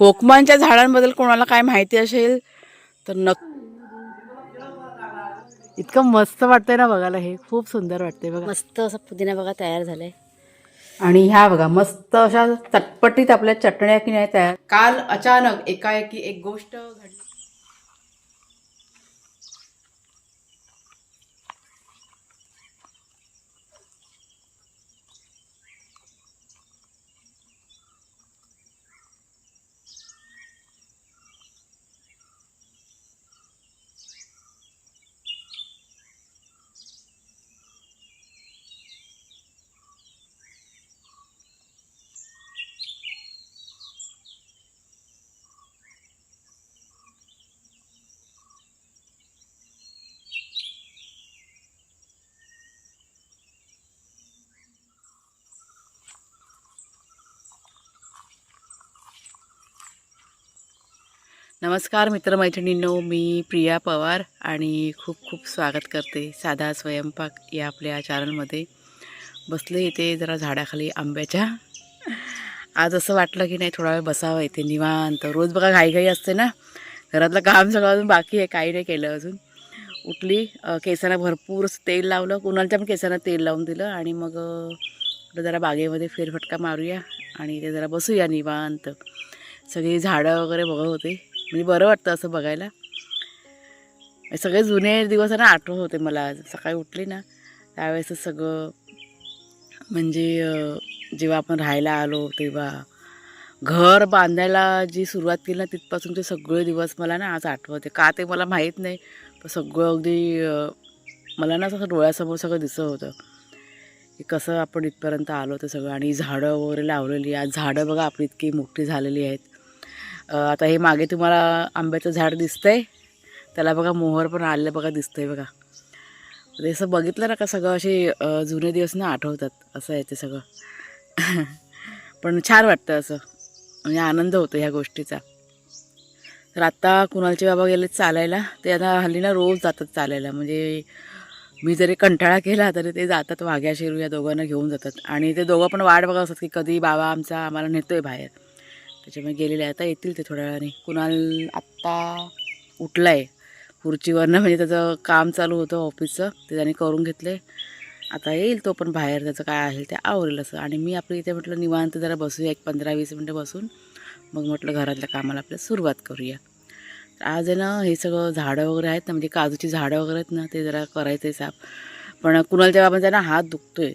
कोकमांच्या झाडांबद्दल कोणाला काय माहिती असेल तर नक्की इतकं मस्त वाटतंय ना बघायला हे. खूप सुंदर वाटतंय बघा. मस्त असा पुदिना बघा तयार झालाय. आणि ह्या बघा मस्त अशा चटपटीत आपल्या चटण्या की नाही तयार. काल अचानक एकाएकी एक गोष्ट घडली. नमस्कार मित्रमैत्रिणींनो. मी प्रिया पवार आणि खूप खूप स्वागत करते साधा स्वयंपाक या आपल्या चॅनलमध्ये. बसले इथे जरा झाडाखाली आंब्याच्या. आज असं वाटलं की नाही थोडा वेळ बसावं इथे निवांत. रोज बघा घाईघाई असते ना. घरातलं काम सगळं अजून बाकी आहे काही नाही केलं अजून. उठली केसांना भरपूर तेल लावलं. कुणालच्या पण केसांना तेल लावून दिलं आणि मग जरा बागेमध्ये फेरफटका मारूया आणि ते जरा बसूया निवांत. सगळी झाडं वगैरे बघत होते. म्हणजे बरं वाटतं असं बघायला. सगळे जुने दिवस आहे ना आठवत होते मला. आज सकाळी उठली ना त्यावेळेस सगळं म्हणजे जेव्हा आपण राहायला आलो तेव्हा घर बांधायला जी सुरुवात केली ना तिथपासूनचे सगळे दिवस मला ना आज आठवते का ते मला माहीत नाही पण सगळं अगदी मला ना असं डोळ्यासमोर सगळं दिसत होतं. की कसं आपण इथपर्यंत आलो ते सगळं. आणि झाडं वगैरे लावलेली. आज झाडं बघा आपली इतकी मोठी झालेली आहेत. आता हे मागे तुम्हाला आंब्याचं झाड दिसतंय. त्याला बघा मोहर पण आलेलं बघा दिसतंय बघा. ते असं बघितलं ना का सगळं असे जुने दिवस ना आठवतात. असं आहे ते सगळं. पण छान वाटतं असं. म्हणजे आनंद होतो ह्या गोष्टीचा. तर आत्ता कुणालचे बाबा गेले चालायला ते आता हल्ली ना रोज जातात चालायला. म्हणजे मी जरी कंटाळा केला तरी ते जातात वाघ्या शेरू या दोघांना घेऊन जातात. आणि ते दोघं पण वाट बघत असतात की कधी बाबा आमचा आम्हाला नेतोय बाहेर. त्याच्यामुळे गेलेले आता येतील ते थोड्या वेळाने. कुणाल आत्ता उठला आहे खुर्चीवरनं म्हणजे त्याचं काम चालू होतं ऑफिसचं. ते त्याने करून घेतले आता येईल तो पण बाहेर. त्याचं काय आहे ते आवरेल असं. आणि मी आपलं इथे म्हटलं निवांत जरा बसूया. एक पंधरा वीस मिनटं बसून. मग म्हटलं घरातल्या कामाला आपल्या सुरुवात करूया. तर आज आहे ना हे सगळं झाडं वगैरे आहेत ना म्हणजे काजूची झाडं वगैरे आहेत ना ते जरा करायचं आहे साफ पण कुणालच्या बाबांचा ना हात दुखतो आहे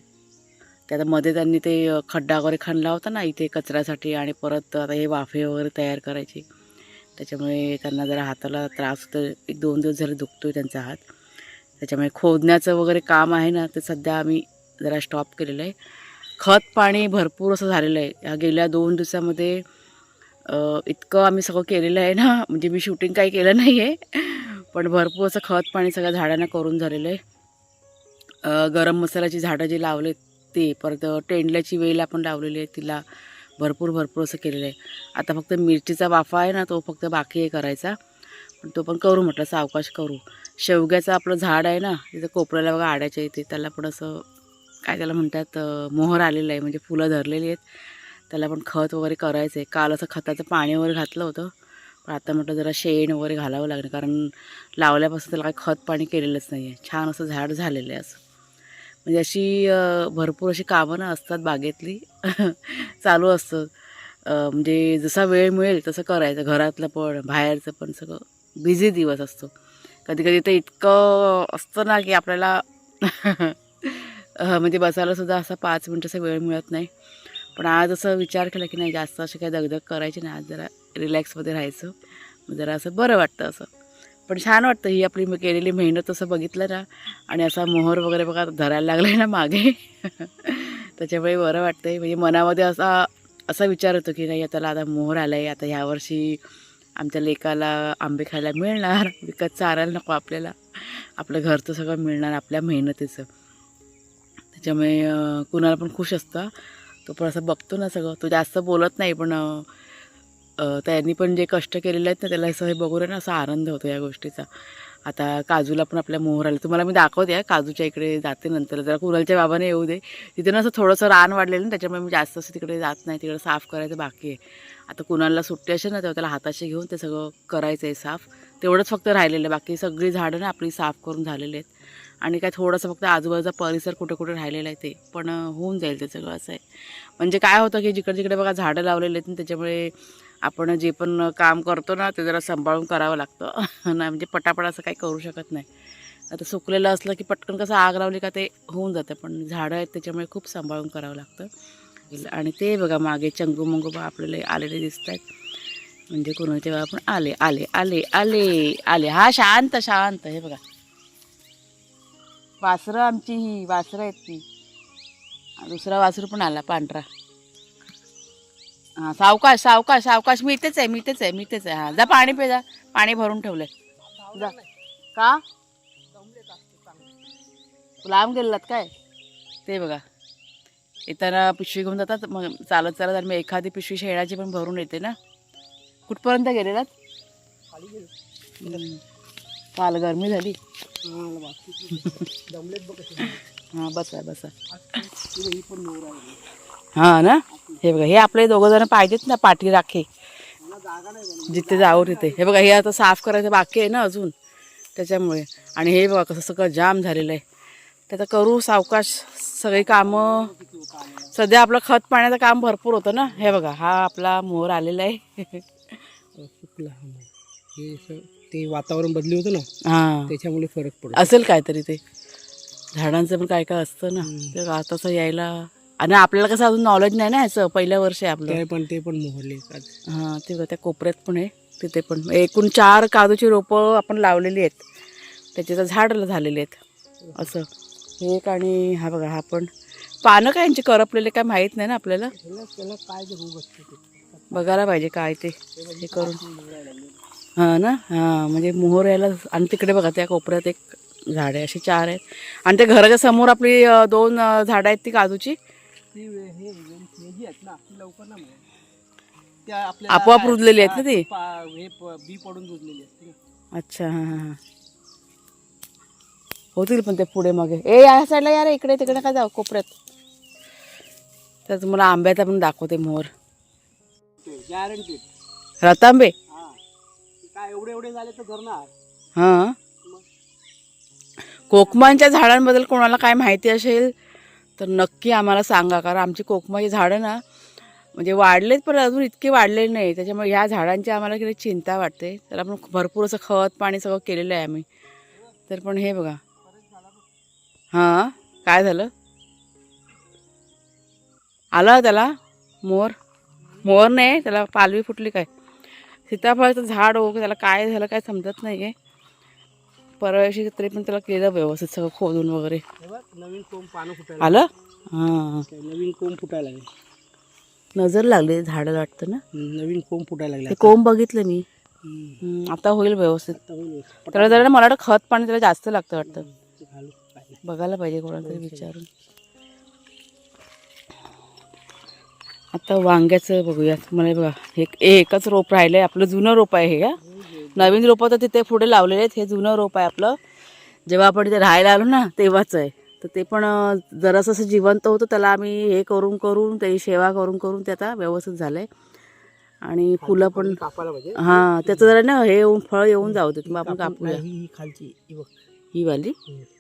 त्यात मध्ये त्यांनी ते खड्डा वगैरे खणला होता ना इथे कचऱ्यासाठी आणि परत आता हे वाफे वगैरे तयार करायचे. त्याच्यामुळे त्यांना जरा हाताला त्रास होतो एक दोन दिवस झाले दुखतोय त्यांचा हात. त्याच्यामुळे खोदण्याचं वगैरे काम आहे ना ते सध्या आम्ही जरा स्टॉप केलेलं आहे. खत पाणी भरपूर असं झालेलं आहे. ह्या गेल्या दोन दिवसामध्ये इतकं आम्ही सगळं केलेलं आहे ना म्हणजे मी शूटिंग काही केलं नाही आहे पण भरपूर असं खत पाणी सगळ्या झाडांना करून झालेलं आहे. गरम मसाल्याची झाडं जी लावलेत ते. परत टेंडल्याची वेल आपण लावलेली आहे तिला. भरपूर भरपूर असं केलेलं आहे. आता फक्त मिरचीचा वाफा आहे ना तो फक्त बाकी आहे करायचा. पण तो पण करू म्हटलं सावकाश करू. शेवग्याचं आपलं झाड आहे ना तिथं कोपऱ्याला बघा आड्याच्या इथे. त्याला पण असं काय त्याला म्हणतात मोहर आलेलं आहे. म्हणजे फुलं धरलेली आहेत. त्याला पण खत वगैरे करायचं आहे काल असं खताचं पाणी वगैरे घातलं होतं. पण आता म्हटलं जरा शेण वगैरे घालावं लागणार कारण लावल्यापासून त्याला काही खत पाणी केलेलंच नाही आहे छान असं झाड झालेलं आहे असं. म्हणजे अशी भरपूर अशी कामं ना असतात बागेतली. चालू असतं. म्हणजे जसा वेळ मिळेल तसं करायचं. घरातलं पण बाहेरचं पण सगळं. बिझी दिवस असतो. कधी कधी तर इतकं असतं ना की आपल्याला म्हणजे बसायलासुद्धा असा पाच मिनटाचा वेळ मिळत नाही. पण आज असं विचार केला की नाही जास्त अशी काही दगदग करायची नाही. आज जरा रिलॅक्समध्ये राहायचं. जरा असं बरं वाटतं असं. पण छान वाटतं ही आपली केलेली मेहनत असं बघितलं ना. आणि असा मोहर वगैरे बघा धरायला लागला आहे ना मागे. त्याच्यामुळे बरं वाटतं म्हणजे मनामध्ये असा असा विचार होतो की नाही आता आता मोहर आला आहे आता ह्यावर्षी आमच्या लेकाला आंबे खायला मिळणार. विकत चारायला नको आपल्याला. आपलं घरचं सगळं मिळणार आपल्या मेहनतीचं. त्याच्यामुळे कुणाला पण खुश असतं. तो पण असं बघतो ना सगळं. तो जास्त बोलत नाही पण त्यांनी पण जे कष्ट केलेले आहेत ना त्याला असं हे बघून आहे ना असा आनंद होतो या गोष्टीचा. आता काजूला पण आपल्या मोहर आले तुम्हाला मी दाखवते आहे काजूच्या इकडे जाते नंतर. जरा कुरलच्या बाबाने येऊ दे. तिथे ना असं थोडंसं रान वाढलेलं ना त्याच्यामुळे मी जास्त असं तिकडे जात नाही तिकडे साफ करायचं बाकी आहे. आता कुणाला सुट्टी असेल ना तेव्हा त्याला हाताशी घेऊन ते सगळं करायचं आहे साफ. तेवढंच फक्त राहिलेलं आहे बाकी सगळी झाडं ना आपली साफ करून झालेली आहेत. आणि काय थोडंसं फक्त आजूबाजूचा परिसर कुठे कुठे राहिलेला आहे ते पण होऊन जाईल ते सगळं असं आहे. म्हणजे काय होतं की जिकडे तिकडे बघा झाडं लावलेले आहेत त्याच्यामुळे आपण जे पण काम करतो ना ते जरा सांभाळून करावं लागतं. नाही म्हणजे पटापट असं काही करू शकत नाही. आता सुकलेलं असलं की पटकन कसं आग लावली का ते होऊन जातं पण झाडं आहेत त्याच्यामुळे खूप सांभाळून करावं लागतं. आणि ते बघा मागे चंगू मंगू बा आपल्याला आलेले दिसत आहेत. म्हणजे कोणाच्या वेळा पण आले आले आले आले आले. हा शांत शांत. हे बघा. वासरं आमची ही वासरं आहेत ती. दुसरा वासरू पण आला पांढरा. हां सावकाश सावकाश सावकाश. मी इथेच आहे मी इथेच आहे मी इथेच आहे. हां जा पाणी पे जा. पाणी भरून ठेवलंय. जा. का? लांब गेलेलात काय? ते बघा. येताना पिशवी घेऊन जातात. मग चालत चालत आणि मी एखादी पिशवी शेणाची पण भरून येते ना? कुठपर्यंत गेलेलात? काल गरमी झाली. हां बसा बसा. हां ना? हे बघा हे आपले दोघं जण पाहिजेत ना पाठी राखे. जिथे जावं तिथे. हे बघा हे आता साफ करायचं बाकी आहे ना अजून? त्याच्यामुळे. आणि हे बघा कसं सगळं जाम झालेलं आहे. त्याचं करू सावकाश सगळी कामं. सध्या आपलं खत पाण्याचं काम भरपूर होतं ना? हे बघा हा आपला मोर आलेला आहे. ते वातावरण बदली होतं ना? हां. त्याच्यामुळे फरक पडतो असेल काहीतरी ते. झाडांचं पण काय काय असतं ना? ते तसं यायला आणि आपल्याला कसं अजून नॉलेज नाही ना ह्याचं पहिल्या वर्ष आहे आपलं. ते पण ते पण मोहरले. हां ते बघा त्या कोपऱ्यात पण आहे तिथे पण. एकूण चार काजूची रोपं आपण लावलेली आहेत. त्याचे तर झाड झालेले आहेत. असं. एक आणि हा बघा हा पण. पानं काय यांची करपलेले काय माहीत नाही ना आपल्याला? काय बघायला पाहिजे काय ते हे करून. हां ना? हां म्हणजे मोहर यायला आणि तिकडे बघा त्या कोपऱ्यात एक झाड आहे अशी चार आहेत. आणि त्या घराच्या समोर आपली दोन झाडं आहेत ती काजूची. ती वे- हे हे जी आहेत ना ती लवकर ना मिळेल. त्या आपल्या आपोआप रुजलेली आहेत ना ती? हे प- बी पडून रुजलेली असते ना. अच्छा हां हां हां. होतील पण ते पुढे मागे. ए या साईडला यार इकडे तिकडे काय जाऊ कोपऱ्यात. तर तुम्हाला आंब्याचा पण दाखवते मोहर गॅरंटीड रतांबे? हा. काय एवढे एवढे झाले तर धरणार. हां. कोकमांच्या झाडांबद्दल कोणाला काय माहिती असेल? तर नक्की आम्हाला सांगा कारण आमची कोकमाची झाडं ना म्हणजे वाढलेत पण अजून इतके वाढलेले नाही त्याच्यामुळे ह्या झाडांची आम्हाला किती चिंता वाटते. तर आपण भरपूर असं खत पाणी सगळं केलेलं आहे आम्ही. तर पण हे बघा. हां काय झालं? आला त्याला? मोर? मोर नाही त्याला पालवी फुटली काय? सीताफळाचं झाड हो त्याला काय झालं काय समजत नाही आहे परवाशी तरी पण त्याला केलं व्यवस्थित सगळं खोदून वगैरे. हे नवीन कोंब पानं फुटायला आलं? हां. नवीन कोंब फुटायला लागले. नजर लागली झाडं वाटतं ना? नवीन कोंब फुटायला लागले ते कोंब बघितलं मी. हम्म. हम्म, आता होईल व्यवस्थित. आता होईल. त्याला जरा मला वाटतं खत पाणी त्याला जास्त लागतं वाटतं. ते घालू. बघायला पाहिजे कोणाला तरी विचारून. आता वांग्याचं बघूया मला बघा हे हे एकच रोप राहिलं आहे आपलं जुनं रोप आहे हे का? नवीन रोपं तर तिथे पुढे लावलेले आहेत. हे जुनं रोप आहे आपलं. जेव्हा आपण तिथे राहायला आलो ना तेव्हाच आहे. तर ते पण जरासं असं जिवंत होतं. त्याला आम्ही हे करून करून त्याची सेवा करून करून ते आता व्यवस्थित झालं आहे आणि फुलं पण कापायला पाहिजे. हां त्याचं जरा ना हे येऊन फळ येऊन जाऊ दे. मग आपण कापूया. ही ही खालची ही बघ. ही वाली?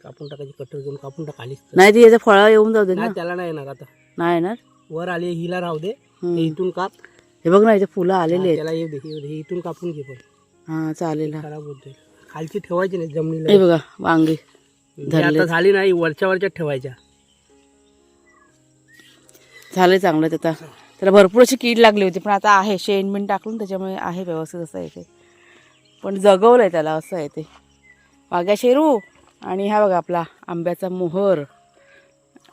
कापून टाकायची कटर घेऊन कापून टाकालीच नाही ती याचं फळं येऊन जाऊ दे ना. नाही त्याला नाही येणार आता. नाही ना वर आली हिला राहू दे. इथून काप. हे बघ ना याचे फुलं आलेले आहेत. त्याला हे इथून कापून घे पण. हां चालेल हा. खराब होते खालची ठेवायची नाही जमिनीला. हे बघा वांगे आता झाली नाही वरच्या वरच्या ठेवायच्या. झाले चांगलं ते आता. त्याला भरपूर अशी कीड लागली होती पण आता आहे शेण बिन टाकून त्याच्यामुळे आहे व्यवस्थित असं आहे ते. पण जगवलं आहे त्याला असं आहे ते. वाघ्या शेरू आणि हा बघा आपला आंब्याचा मोहर.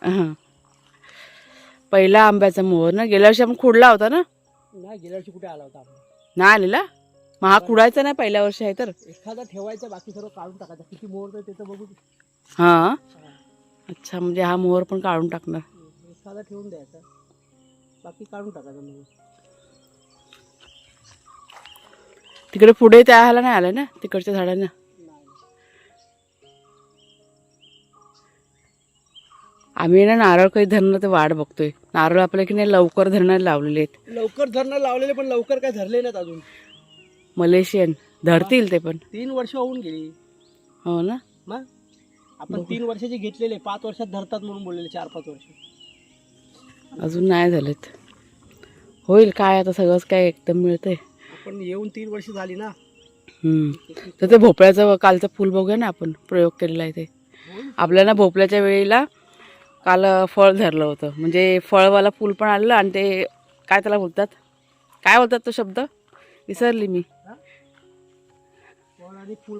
हं. पहिला आंब्याचा मोहर ना गेल्या वर्षी आपण खुडला होता ना? नाही गेल्या वर्षी कुठे आला होता आपण? नाही आलेला? मग हा नाही पहिल्या वर्षी आहे तर? एखादा ठेवायचा बाकी सर्व काढून टाकायचा. किती मोहर ते बघू. हा? अच्छा म्हणजे हा मोहर पण काढून टाकणार. एखादा ठेवून द्यायचा. बाकी काढून टाकायचा मोहर तिकडे पुढे त्या आला नाही आलं ना? तिकडच्या झाडांना? आम्ही ना नारळ काही धरणं तर वाट बघतोय. नारळ आपल्या की नाही लवकर धरणं लावलेले आहेत. लवकर धरणं लावलेले पण लवकर काय धरले नाहीत अजून. मलेशियन. धरतील ते पण. तीन वर्ष होऊन गेली. हो ना? मग? आपण तीन वर्षाचे घेतलेले पाच वर्षात धरतात म्हणून बोललेले चार पाच वर्ष. अजून नाही झालेत. होईल काय आता सगळंच काय एकदम मिळतंय. आपण येऊन तीन वर्ष झाली ना. तर ते भोपळ्याचं कालचं फुल बघूया ना आपण प्रयोग केलेला आहे ते. आपल्याला भोपळ्याच्या वेळेला काल फळ धरलं होतं. म्हणजे फळवाला फुल पण आलेलं आणि ते काय त्याला बोलतात? काय बोलतात तो शब्द? विसरली मी. आणि फुल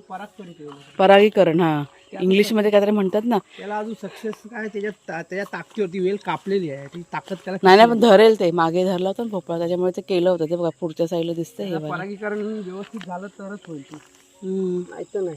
परागीकरण हा. इंग्लिशमध्ये काहीतरी म्हणतात ना. त्याला अजून सक्सेस काय त्याच्यात त्याच्या ताकदीवरती वेल कापलेली आहे. ती ताकद त्याला नाही नाही पण धरेल ते. मागे धरलं होतं ना भोपळा. त्याच्यामुळे ते केलं होतं. ते बघा पुढच्या साईडला दिसतंय हे त्याला बघा. परागीकरण व्यवस्थित झालं तरच होईल ती. हम्म. नाही तर नाही.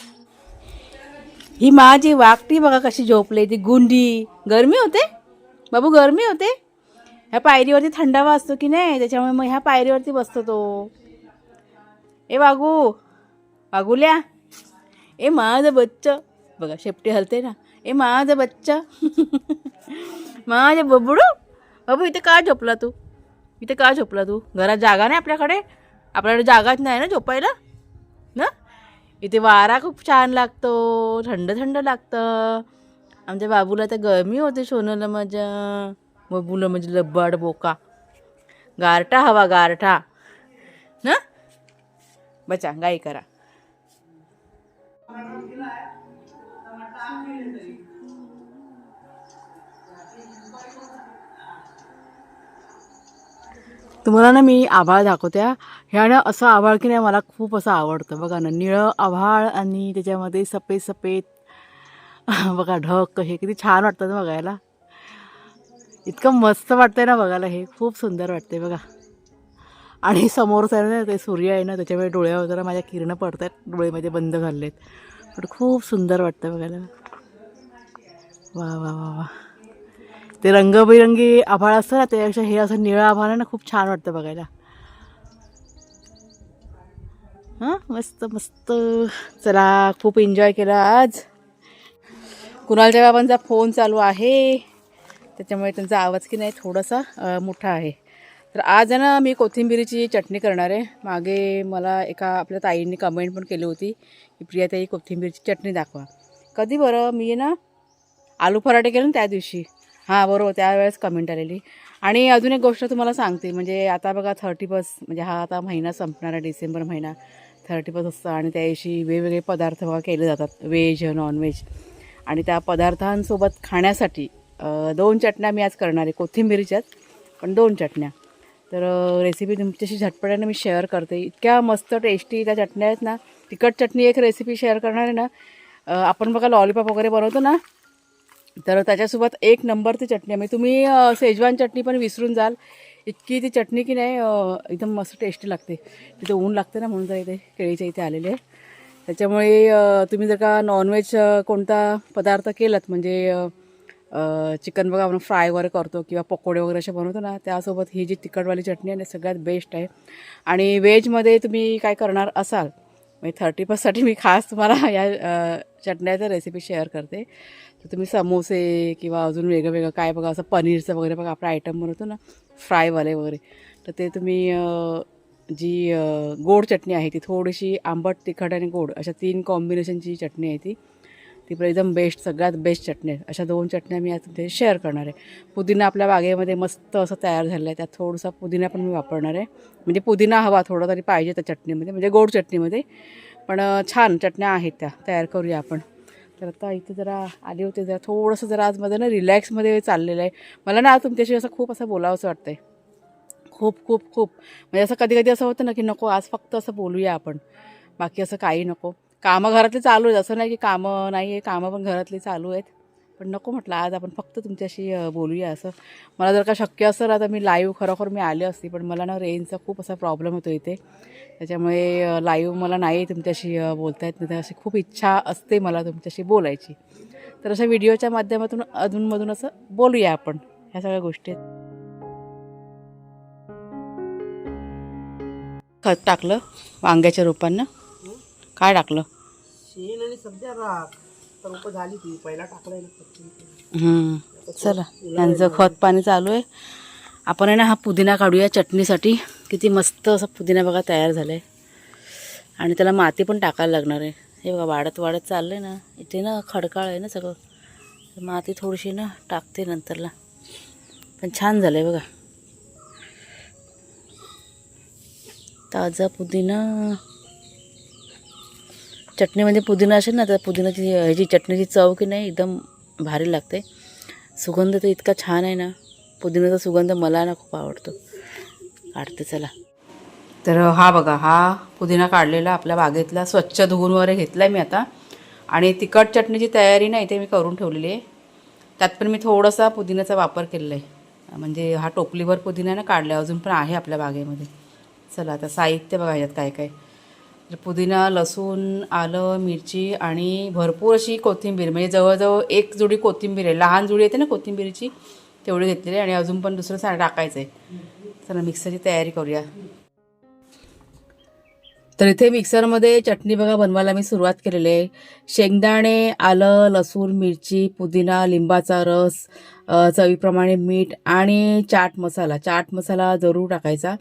ही माझी वाकटी बघा कशी झोपली ती. गुंडी. गरमी होते? बाबू गरमी होते? ह्या पायरीवरती थंडावा असतो की नाही? त्याच्यामुळे मग ह्या पायरीवरती बसतो तो. ए वागू वागुल्या ए माझं बच्च. बघा शेपटी हलते ना. ए माझं बच्च. माझे बबडू. बाबू इथे का झोपला तू? इथे का झोपला तू? घरात जागा नाही आपल्याकडे? आपल्याकडे जागाच नाही ना झोपायला? ना इथे वारा खूप छान लागतो थंड थंड लागतं. आमच्या बाबूला तर गरमी होते सोनूला माझ्या. बबूला म्हणजे लब्बाड बोका. गारठा हवा गारठा. ना? बचा गाई करा. तुम्हाला ना मी आभाळ दाखवत्या ह्या ना असं आभाळ की नाही मला खूप असं आवडतं. बघा ना निळं आभाळ आणि त्याच्यामध्ये सफेद सफेद बघा ढग हे किती छान वाटतं ना बघायला. इतकं मस्त वाटतंय ना बघायला हे खूप सुंदर वाटते बघा. आणि समोरच आहे ना ते सूर्य आहे ना त्याच्यामुळे डोळ्यावर जरा माझ्या किरणं पडत आहेत डोळेमध्ये बंद घाललेत पण खूप सुंदर वाटतं बघायला. वा वा वा वा. ते रंगबिरंगी आभाळ असतं ना त्यापेक्षा हे असं निळं आभाळ आहे ना खूप छान वाटतं बघायला. हां? मस्त मस्त. चला खूप एन्जॉय केला आज. कुणालच्या बाबांचा फोन चालू आहे. त्याच्यामुळे त्यांचा आवाज की नाही थोडासा मोठा आहे. तर आज आहे ना मी कोथिंबिरीची चटणी करणार आहे. मागे मला एका आपल्या ताईंनी कमेंट पण केली होती की प्रिया ताई कोथिंबीरची चटणी दाखवा. कधी बरं मी आहे ना आलू पराठे केले ना त्या दिवशी. हां बरोबर त्यावेळेस कमेंट आलेली. आणि अजून एक गोष्ट तुम्हाला सांगते म्हणजे आता बघा थर्टी बस म्हणजे हा आता महिना संपणार आहे डिसेंबर महिना. थर्टी बस असतं आणि त्या दिवशी वेगवेगळे पदार्थ बघा केले जातात व्हेज नॉनव्हेज आणि त्या पदार्थांसोबत खाण्यासाठी दोन चटण्या मी आज करणार आहे कोथिंबिरीच्याच पण दोन चटण्या. तर रेसिपी तुमच्याशी झटपट्याने मी शेअर करते. इतक्या मस्त टेस्टी त्या चटण्या आहेत ना तिखट चटणी एक रेसिपी शेअर करणार आहे ना आपण बघा लॉलीपॉप वगैरे बनवतो ना तर त्याच्यासोबत एक नंबर ती चटणी आहे. म्हणजे तुम्ही शेजवान चटणी पण विसरून जाल. इतकी ती चटणी की नाही एकदम मस्त टेस्टी लागते. तिथे ऊन लागते ना म्हणून जर इथे केळीच्या इथे आलेले आहे. त्याच्यामुळे तुम्ही जर का नॉनव्हेज कोणता पदार्थ केलात म्हणजे चिकन बघा आपण फ्राय वगैरे करतो किंवा पकोडे वगैरे असे बनवतो ना त्यासोबत ही जी तिखटवाली चटणी आहे ना सगळ्यात बेस्ट आहे. आणि व्हेजमध्ये तुम्ही काय करणार असाल म्हणजे थर्टी फर्स्टसाठी मी खास तुम्हाला या चटण्याचं रेसिपी शेअर करते. तर तुम्ही समोसे किंवा अजून वेगळं वेगळं काय बघा असं पनीरचं वगैरे बघा आपला आयटम बनवतो ना फ्रायवाले वगैरे. तर ते तुम्ही जी गोड चटणी आहे ती थोडीशी आंबट तिखट आणि गोड अशा तीन कॉम्बिनेशनची चटणी आहे ती. ती पण एकदम बेस्ट सगळ्यात बेस्ट चटणी आहे. अशा दोन चटण्या मी आज तुमच्या शेअर करणार आहे. पुदिना आपल्या बागेमध्ये मस्त असं तयार झालेलं आहे त्यात थोडासा पुदिना पण मी वापरणार आहे. म्हणजे पुदिना हवा थोडा तरी पाहिजे त्या चटणीमध्ये म्हणजे गोड चटणीमध्ये. पण छान चटण्या आहेत त्या. तयार करूया आपण. तर आता इथे जरा आले होते. जरा थोडंसं जरा आजमध्ये ना रिलॅक्समध्ये चाललेलं आहे. मला ना आज तुमच्याशी असं खूप असं बोलावंसं वाटतं आहे खूप खूप खूप. म्हणजे असं कधी कधी असं होतं ना की नको आज फक्त असं बोलूया आपण. बाकी असं काही नको. कामं घरातली चालू आहेत. असं नाही की कामं नाही आहे कामं पण घरातली चालू आहेत. पण नको म्हटलं आज आपण फक्त तुमच्याशी बोलूया असं. मला जर का शक्य असेल ना तर मी लाईव्ह खरोखर मी आले असते. पण मला ना रेंजचा खूप असा प्रॉब्लेम होतो इथे. त्याच्यामुळे लाईव्ह मला नाही तुमच्याशी बोलता येत. नाही तर अशी खूप इच्छा असते मला तुमच्याशी बोलायची. तर अशा व्हिडिओच्या माध्यमातून अधूनमधून असं बोलूया आपण. ह्या सगळ्या गोष्टी आहेत. खत टाकलं वांग्याच्या रोपांना. काय टाकलं? शेण आणि सध्या राख. तर रोपं झाली ती पहिला टाकलाय ना पटकन. हम्म. चला. यांचं खत पाणी चालू आहे. आपण आहे ना हा पुदिना काढूया चटणीसाठी. किती मस्त असं पुदिना बघा तयार झालं आहे आणि त्याला माती पण टाकायला लागणार आहे. हे बघा वाढत वाढत चाललं आहे ना. इथे ना खडकाळ आहे ना सगळं. तर माती थोडीशी ना टाकते नंतरला. पण छान झालं आहे बघा. ताजा पुदिना. चटणीमध्ये पुदिना असेल ना तर पुदिनाची ह्याची चटणीची चव की नाही एकदम भारी लागते. सुगंध तर इतका छान आहे ना पुदिन्याचा सुगंध मला ना खूप आवडतो. काढते चला. तर हा बघा हा पुदिना काढलेला आपल्या बागेतला स्वच्छ धुवून वगैरे घेतला आहे मी आता. आणि तिखट चटणीची तयारी ना इथे मी करून ठेवलेली आहे. त्यात पण मी थोडासा पुदिन्याचा वापर केलेला आहे. म्हणजे हा टोपलीवर पुदिना ना काढला अजून पण आहे आपल्या बागेमध्ये. चला आता साहित्य बघा ह्याच्यात काय काय. म्हणजे पुदिना लसूण आलं मिरची आणि भरपूर अशी कोथिंबीर. म्हणजे जवळजवळ एक जुडी कोथिंबीर आहे. लहान जुडी येते ना कोथिंबीरीची? तेवढी घेतलेली आहे आणि अजून पण दुसरं सा टाकायचं आहे चला मिक्सरची तयारी करूया. तर इथे मिक्सरमध्ये चटणी बघा बनवायला मी सुरुवात केलेली आहे. शेंगदाणे आलं लसूण मिरची पुदिना लिंबाचा रस चवीप्रमाणे मीठ आणि चाट मसाला. चाट मसाला जरूर टाकायचा.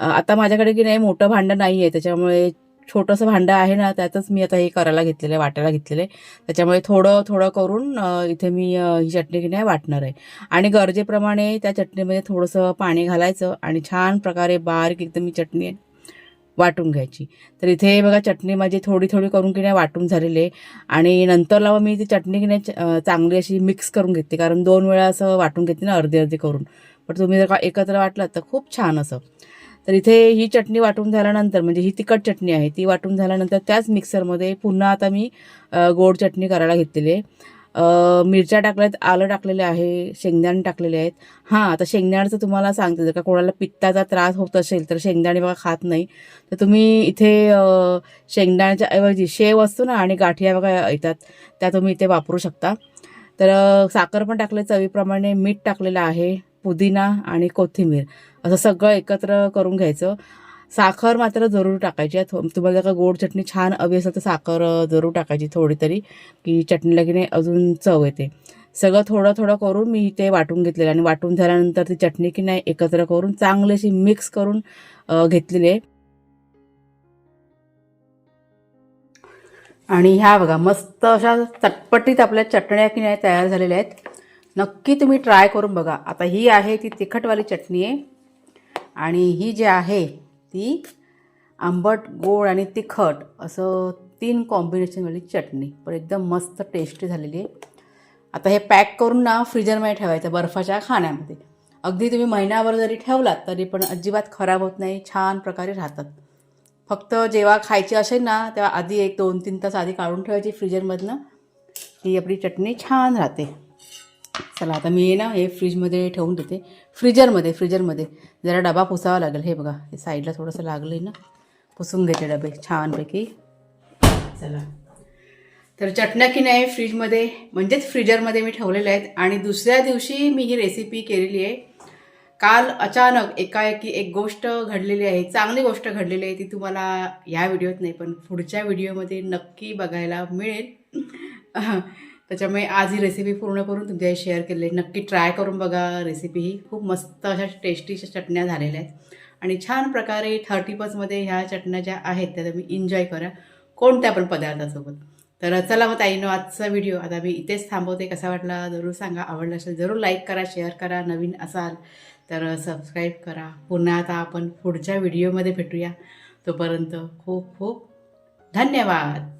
आता माझ्याकडे की नाही मोठं भांडं नाही आहे त्याच्यामुळे छोटंसं भांडं आहे ना त्यातच मी आता हे करायला घेतलेलं आहे वाटायला घेतलेलं आहे. त्याच्यामुळे थोडं थोडं करून इथे मी ही चटणी की नाही वाटणार आहे. आणि गरजेप्रमाणे त्या चटणीमध्ये थोडंसं पाणी घालायचं आणि छान प्रकारे बारीक एकदम ही चटणी आहे वाटून घ्यायची. तर इथे बघा चटणी माझी थोडी थोडी करून की नाही वाटून झालेली आहे. आणि नंतरला मी ती चटणी की नाही च- चांगली अशी मिक्स करून घेते. कारण दोन वेळा असं वाटून घेते ना अर्धी अर्धी करून. पण तुम्ही जर का एकत्र वाटलात तर खूप छान असं. तर इथे ही चटणी वाटून झाल्यानंतर म्हणजे ही तिखट चटणी आहे ती वाटून झाल्यानंतर त्याच मिक्सरमध्ये पुन्हा आता मी गोड चटणी करायला घेतलेली आहे. मिरच्या टाकल्यात आलं टाकलेले आहे शेंगदाणे टाकलेले आहेत. हां आता शेंगदाण्याचं तुम्हाला सांगते जर का कोणाला पित्ताचा त्रास होत असेल तर शेंगदाणे बघा खात नाही. तर तुम्ही इथे शेंगदाण्याच्या ऐवजी शेव असतो ना आणि गाठिया बघा येतात त्या तुम्ही इथे वापरू शकता. तर साखर पण टाकले चवीप्रमाणे मीठ टाकलेलं आहे पुदिना आणि कोथिंबीर. असं सगळं एकत्र करून घ्यायचं. साखर मात्र जरूर टाकायची. आहे. थो- तुम्हाला जर का गोड चटणी छान हवी असेल तर साखर जरूर टाकायची थोडी तरी की चटणीला की नाही अजून चव येते. सगळं थोडं थोडं करून मी ते वाटून घेतलेलं आणि वाटून झाल्यानंतर ती चटणी की नाही एकत्र करून चांगली अशी मिक्स करून घेतलेली आहे. आणि ह्या बघा मस्त अशा चटपटीत आपल्या चटण्या की नाही तयार झालेल्या आहेत. नक्की तुम्ही ट्राय करून बघा. आता ही आहे ती तिखटवाली चटणी आहे. आणि ही जी आहे ती आंबट गोड आणि तिखट असं तीन कॉम्बिनेशनवाली चटणी. पण एकदम मस्त टेस्टी झालेली आहे. आता हे पॅक करून ना फ्रीजरमध्ये ठेवायचं बर्फाच्या खाण्यामध्ये. अगदी तुम्ही महिनाभर जरी ठेवलात तरी पण अजिबात खराब होत नाही छान प्रकारे राहतात. फक्त जेव्हा खायची असेल ना तेव्हा आधी एक दोन तीन तास आधी काढून ठेवायची फ्रीजरमधनं ही आपली चटणी छान राहते. चला आता मी ना हे फ्रीजमध्ये ठेवून देते. फ्रीजरमध्ये फ्रीजरमध्ये. जरा डबा पुसावा लागेल. हे बघा हे साईडला थोडंसं लागलं आहे ना. पुसून घेते डबे छानपैकी. चला. तर चटण्या की नाही फ्रीजमध्ये? म्हणजेच फ्रीजरमध्ये मी ठेवलेल्या आहेत. आणि दुसऱ्या दिवशी मी ही रेसिपी केलेली आहे. काल अचानक एकाएकी एक गोष्ट घडलेली आहे. चांगली गोष्ट घडलेली आहे. ती तुम्हाला या व्हिडिओत नाही पण पुढच्या व्हिडिओमध्ये नक्की बघायला मिळेल. त्याच्यामुळे आज ही रेसिपी पूर्ण करून तुमच्याशी शेअर केली. नक्की ट्राय करून बघा. रेसिपी ही खूप मस्त अशा टेस्टी चटण्या झालेल्या आहेत. आणि छान प्रकारे थर्टी पसमध्ये ह्या चटण्या ज्या आहेत त्या तुम्ही एन्जॉय करा. कोणत्या पण पदार्थासोबत. तर चला मग ताईनो आजचा व्हिडिओ आता मी इथेच थांबवते. कसा वाटला जरूर सांगा. आवडला असेल जरूर लाईक करा शेअर करा नवीन असाल तर सबस्क्राईब करा. पुन्हा आता आपण पुढच्या व्हिडिओमध्ये भेटूया. तोपर्यंत खूप खूप धन्यवाद.